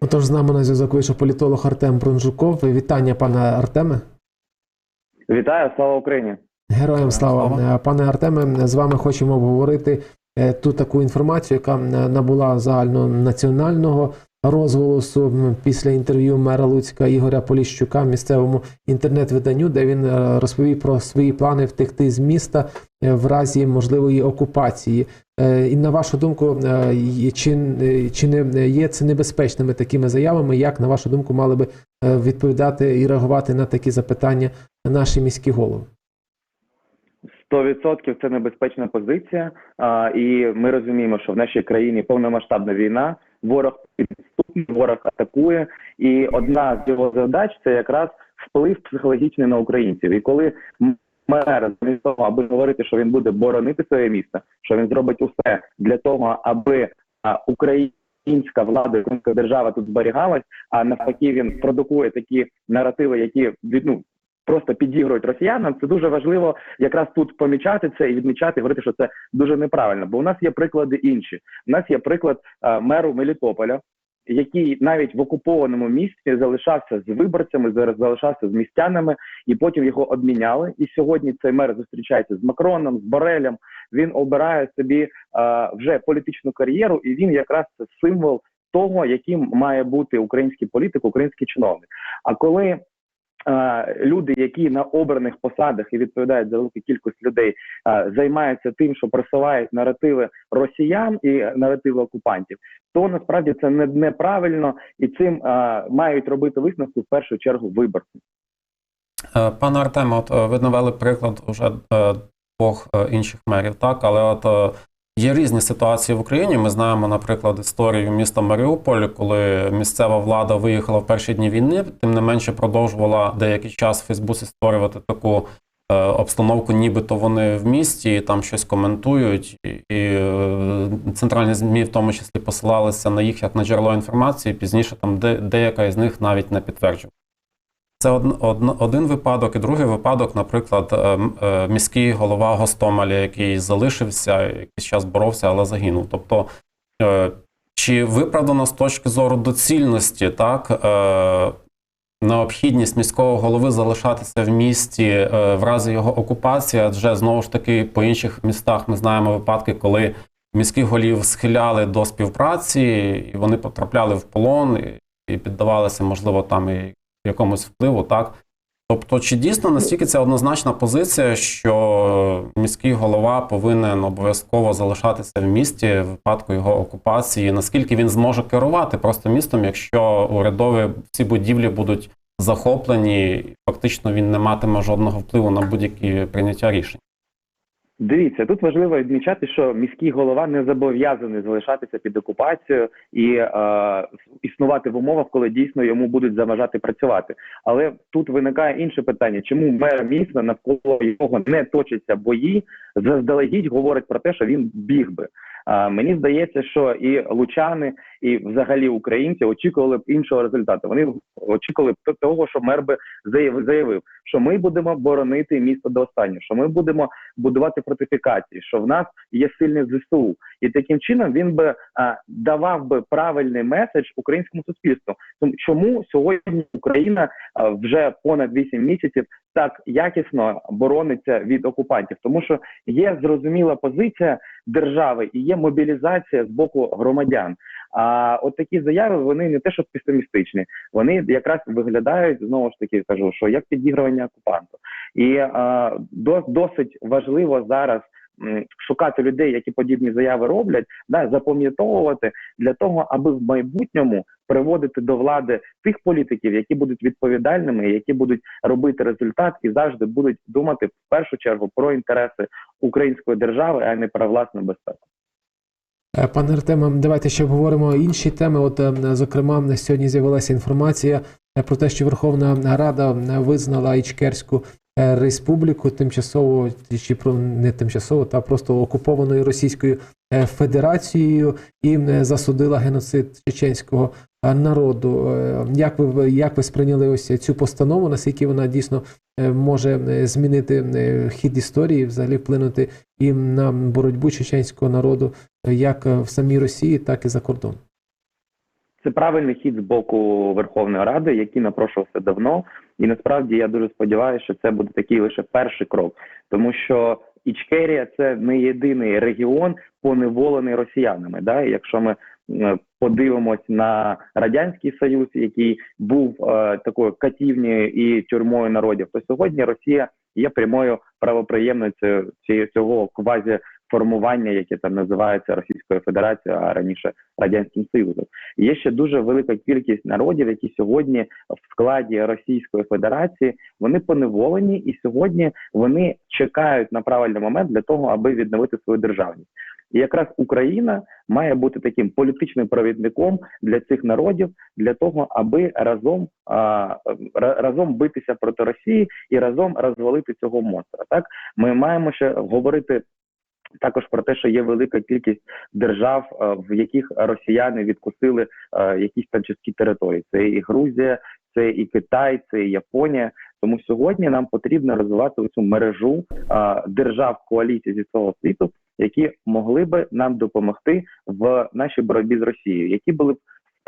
Отож, з нами на зв'язок вийшов політолог Артем Бронжуков. Вітання, пане Артеме. Вітаю, слава Україні! Героям слава. слава. Е, Пане Артеме, з вами хочемо обговорити е, ту таку інформацію, яка е, набула загальнонаціонального розголосу після інтерв'ю мера Луцька Ігоря Поліщука місцевому інтернет-виданню, де він е, розповів про свої плани втекти з міста е, в разі можливої окупації. Е, І на вашу думку, чи, чи не є це небезпечними такими заявами? Як на вашу думку мали би відповідати і реагувати на такі запитання наші міські голови? 100% це небезпечна позиція, і ми розуміємо, що в нашій країні повномасштабна війна, ворог підступний, ворог атакує, і одна з його задач це якраз вплив психологічний на українців. І коли мер замість того, аби говорити, що він буде боронити своє місто, що він зробить усе для того, аби українська влада, українська держава тут зберігалась, а навпаки, він продукує такі наративи, які ну. Просто підігрують росіянам. Це дуже важливо якраз тут помічати це і відмічати, говорити, що це дуже неправильно. Бо у нас є приклади інші. У нас є приклад е, меру Мелітополя, який навіть в окупованому місті залишався з виборцями, залишався з містянами, і потім його обміняли. І сьогодні цей мер зустрічається з Макроном, з Борелем. Він обирає собі е, вже політичну кар'єру, і він якраз це символ того, яким має бути український політик, український чиновник. А коли люди, які на обраних посадах і відповідають за велику кількість людей, займаються тим, що просувають наративи росіян і наративи окупантів, то насправді це не неправильно і цим мають робити висновки в першу чергу виборці. Е, Пане Артеме, от е, ви навели приклад уже е, двох інших мерів, так, але от є різні ситуації в Україні. Ми знаємо, наприклад, історію міста Маріуполь, коли місцева влада виїхала в перші дні війни, тим не менше продовжувала деякий час в Фейсбуці створювати таку е, обстановку, нібито вони в місті і там щось коментують, і, е, центральні ЗМІ в тому числі посилалися на їх як на джерело інформації. Пізніше там де, деяка із них навіть не підтверджувала. Це од, од, один випадок, і другий випадок, наприклад, е, е, міський голова Гостомеля, який залишився, якийсь час боровся, але загинув. Тобто, е, чи виправдано з точки зору доцільності, так, необхідність міського голови залишатися в місті в разі його окупації, адже знову ж таки по інших містах ми знаємо випадки, коли міських голів схиляли до співпраці, і вони потрапляли в полон і піддавалися, можливо, там і якомусь впливу, так? Тобто, чи дійсно настільки це однозначна позиція, що міський голова повинен обов'язково залишатися в місті в випадку його окупації? Наскільки він зможе керувати просто містом, якщо урядові ці будівлі будуть захоплені, фактично він не матиме жодного впливу на будь-які прийняття рішень? Дивіться, тут важливо відмічати, що міський голова не зобов'язаний залишатися під окупацією і е, існувати в умовах, коли дійсно йому будуть заважати працювати. Але тут виникає інше питання: чому мер міста навколо його не точаться бої, заздалегідь говорить про те, що він біг би. А, мені здається, що і лучани, і взагалі українці очікували б іншого результату. Вони очікували б того, що мер би заяв- заявив, що ми будемо боронити місто до останнього, що ми будемо будувати фортифікації, що в нас є сильне ЗСУ, і таким чином він би а, давав би правильний меседж українському суспільству. Чому сьогодні Україна а, вже понад 8 місяців так якісно борониться від окупантів, тому що є зрозуміла позиція держави і є мобілізація з боку громадян. А от такі заяви вони не те, що песимістичні, вони якраз виглядають знову ж таки кажу, що як підігрування окупанту, і а, до, досить важливо зараз. Шукати людей, які подібні заяви роблять, да запам'ятовувати для того, аби в майбутньому приводити до влади тих політиків, які будуть відповідальними, які будуть робити результат і завжди будуть думати в першу чергу про інтереси української держави, а не про власну безпеку. Е, Пане Артеме, давайте ще обговоримо інші теми. От, зокрема, зокрема, сьогодні з'явилася інформація е, про те, що Верховна Рада е, визнала Ічкерську е, республіку тимчасово чи про не тимчасово, та просто окупованою Російською Федерацією і засудила геноцид чеченського народу. Е, Як ви як ви сприйняли ось цю постанову? Наскільки вона дійсно е, може е, змінити е, хід історії, взагалі вплинути і на боротьбу чеченського народу? як е, в самій Росії, так і за кордоном. це правильний хід з боку Верховної Ради, який напрошувався давно. І насправді я дуже сподіваюся, що це буде такий лише перший крок, тому що Ічкерія це не єдиний регіон, поневолений росіянами. Да? Якщо ми е, подивимось на радянський союз, який був е, такою катівнею і тюрмою народів, то сьогодні Росія є прямою правоприємницею цього квазі формування, яке там називається Російською Федерацією, а раніше радянським Союзом. Є ще дуже велика кількість народів, які сьогодні в складі Російської Федерації вони поневолені, і сьогодні вони чекають на правильний момент для того, аби відновити свою державність. І якраз Україна має бути таким політичним провідником для цих народів для того, аби разом а, разом битися проти Росії і разом розвалити цього монстра. Так ми маємо ще говорити також про те, що є велика кількість держав, в яких росіяни відкусили якісь там часткі території. Це і Грузія, це і Китай, це і Японія. Тому сьогодні нам потрібно розвивати цю мережу держав коаліції зі свого світу, які могли би нам допомогти в нашій боротьбі з Росією, які були б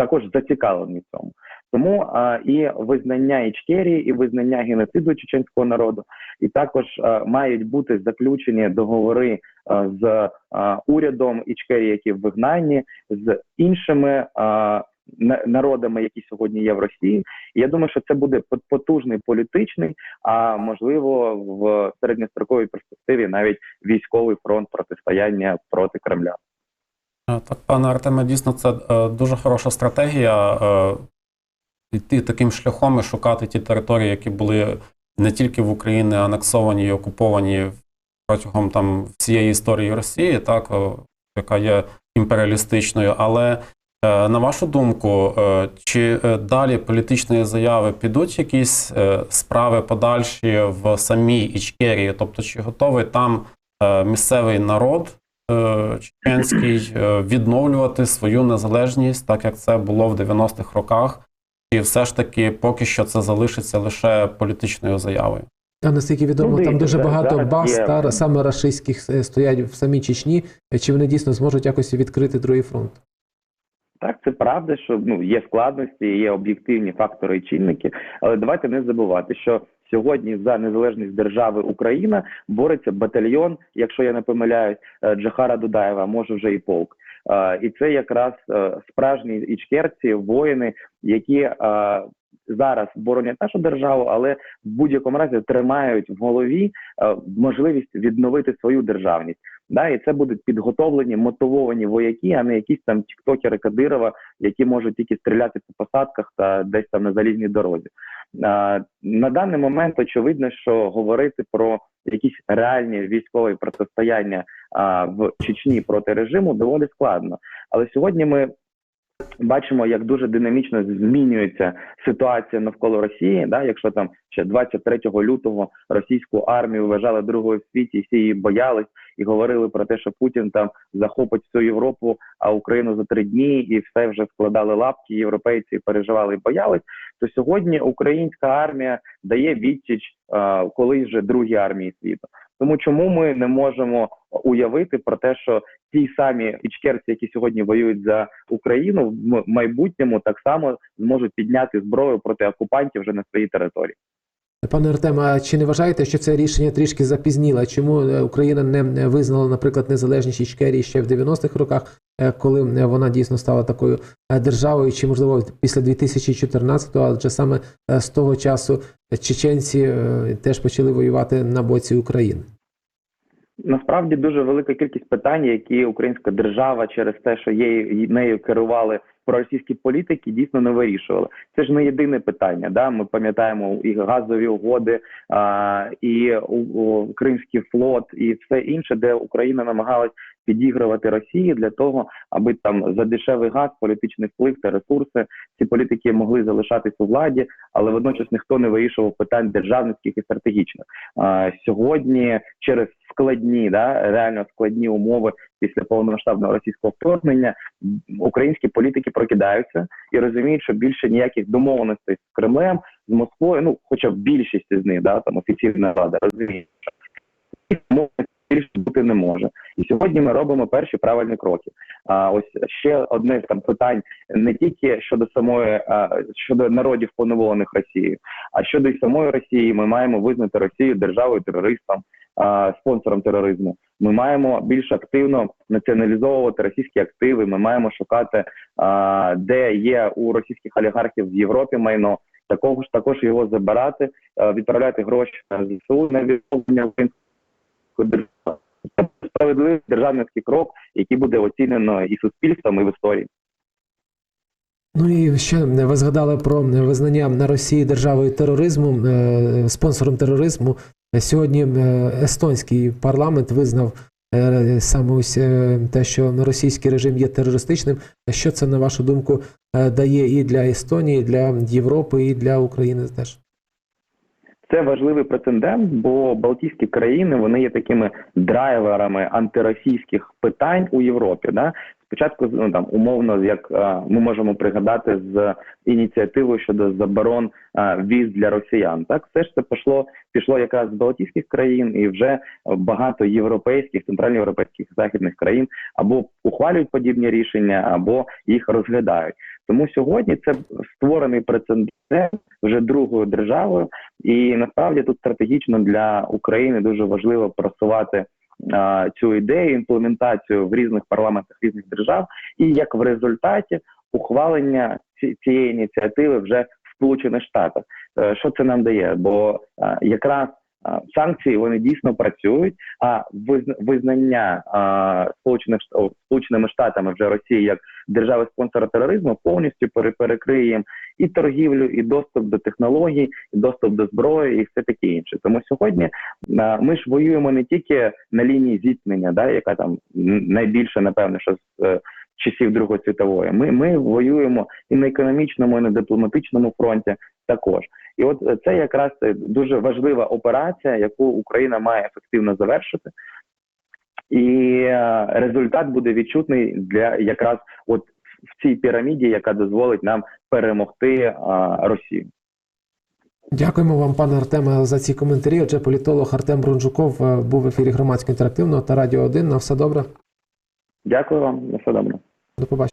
також зацікавлені в цьому. Тому а, і визнання Ічкерії, і визнання геноциду чеченського народу, і також а, мають бути заключені договори а, з а, урядом Ічкерії, які в вигнанні, з іншими а, народами, які сьогодні є в Росії. І я думаю, що це буде потужний політичний, а можливо в середньостроковій перспективі навіть військовий фронт протистояння проти Кремля. Е, Так, пане Артеме, дійсно, це е, дуже хороша стратегія е, йти таким шляхом і шукати ті території, які були не тільки в Україні анексовані і окуповані протягом там всієї історії Росії, так, е, яка є імперіалістичною. Але е, на вашу думку, е, чи е, далі політичні заяви підуть якісь е, справи подальші в самій Ічкерії? Тобто, чи готовий там е, місцевий народ е, чеченський е, відновлювати свою незалежність, так як це було в 90-х роках, і все ж таки поки що це залишиться лише політичною заявою. А наскільки відомо, Ну, там дуже за- багато зараз баз є- та саме рашистських е, стоять в самій Чечні. Е, Чи вони дійсно зможуть якось відкрити другий фронт? Так, це правда, що ну є складності, є об'єктивні фактори і чинники, але давайте не забувати, що сьогодні за незалежність держави Україна бореться батальйон, якщо я не помиляюсь, е, Джахара Дудаєва, може вже і полк. Е, І це якраз е, справжні ічкерці, воїни, які зараз боронять нашу державу, але в будь-якому разі тримають в голові е, можливість відновити свою державність. Да, і це будуть підготовлені, мотивовані вояки, а не якісь там тіктокери Кадирова, які можуть тільки стріляти по посадках та десь там на залізній дорозі. А, на даний момент очевидно, що говорити про якісь реальні військові протистояння а, в Чечні проти режиму доволі складно. Але сьогодні ми бачимо, як дуже динамічно змінюється ситуація навколо Росії. Да, якщо там ще 23 лютого російську армію вважали другою в світі, всі її боялись і говорили про те, що Путін там захопить всю Європу, а Україну за три дні, і все вже складали лапки. Європейці переживали і боялись. То сьогодні українська армія дає відсіч е, колись вже другій армії світу. Тому чому ми не можемо уявити про те, що ті самі ічкерці, які сьогодні воюють за Україну, в майбутньому так само зможуть підняти зброю проти окупантів вже на своїй території. Пане Артем, а чи не вважаєте, що це рішення трішки запізніло? Чому е, Україна не визнала, наприклад, незалежність Ічкерії ще в 90-х роках, е, коли е, вона дійсно стала такою державою, чи можливо після 2014-го, адже саме з того часу чеченці е, теж почали воювати на боці України? Насправді дуже велика кількість питань, які українська держава через те, що її нею керували проросійські політики, дійсно не вирішували. Це ж не єдине питання. Да, ми пам'ятаємо і газові угоди, а, і Кримський флот, і все інше, де Україна намагалась підігрувати Росії для того, аби там за дешевий газ, політичний вплив та ресурси ці політики могли залишатись у владі, але водночас ніхто не вирішував питань державницьких і стратегічних. А, сьогодні через складні, да реально складні умови після повномасштабного російського вторгнення. Українські політики прокидаються і розуміють, що більше ніяких домовленостей з Кремлем, з Москвою, ну хоча б більшість з них, да там офіційна рада розуміє, що більше бути не може. І сьогодні ми робимо перші правильні кроки. А ось ще одне там питань не тільки щодо самої щодо народів поневолених Росією, а щодо й самої Росії, ми маємо визнати Росію державою терористом, а, спонсором тероризму. Ми маємо більш активно націоналізовувати російські активи. Ми маємо шукати, де є у російських олігархів в Європі майно. Також також його забирати, відправляти гроші на ЗСУ на відновлення української. Це справедливий державницький крок, який буде оцінено і суспільством, і в історії. Ну і ще ви згадали про визнання на Росії державою тероризму, е, спонсором тероризму. Сьогодні е, естонський парламент визнав е, саме ось е, те, що російський режим є терористичним. Що це на вашу думку е, дає і для Естонії, і для Європи, і для України теж? Це важливий прецедент, бо Балтійські країни вони є такими драйверами антиросійських питань у Європі. Да? Спочатку ну, там умовно, як е, ми можемо пригадати з ініціативою щодо заборон е, віз для росіян. Так все ж це пішло пішло якраз з Балтійських країн, і вже багато європейських, центральноєвропейських західних країн або ухвалюють подібні рішення, або їх розглядають. Тому сьогодні це створений прецедент вже другою державою, і насправді тут стратегічно для України дуже важливо просувати цю ідею, імплементацію в різних парламентах різних держав, і як в результаті ухвалення ці- цієї ініціативи вже в Сполучених Штатах. Е, Що це нам дає? Бо а, якраз санкції вони дійсно працюють, а визна- визнання Сполучених Сполученими Штатами вже Росії як держави спонсора тероризму повністю пере- перекриє і торгівлю, і доступ до технологій, і доступ до зброї, і все таке інше. Тому сьогодні ми ж воюємо не тільки на лінії зіткнення, да, яка там найбільше, напевно, що з е, часів Другої світової. Ми, ми воюємо і на економічному, і на дипломатичному фронті також. І от е, це якраз е, дуже важлива операція, яку Україна має ефективно завершити. І е, результат буде відчутний для якраз от в цій піраміді, яка дозволить нам перемогти Росію. Дякуємо вам, пане Артеме, за ці коментарі. Отже, політолог Артем Брунжуков був в ефірі громадського інтерактивного та радіо 1. На все добре. Дякую вам, на все добре. До побачення.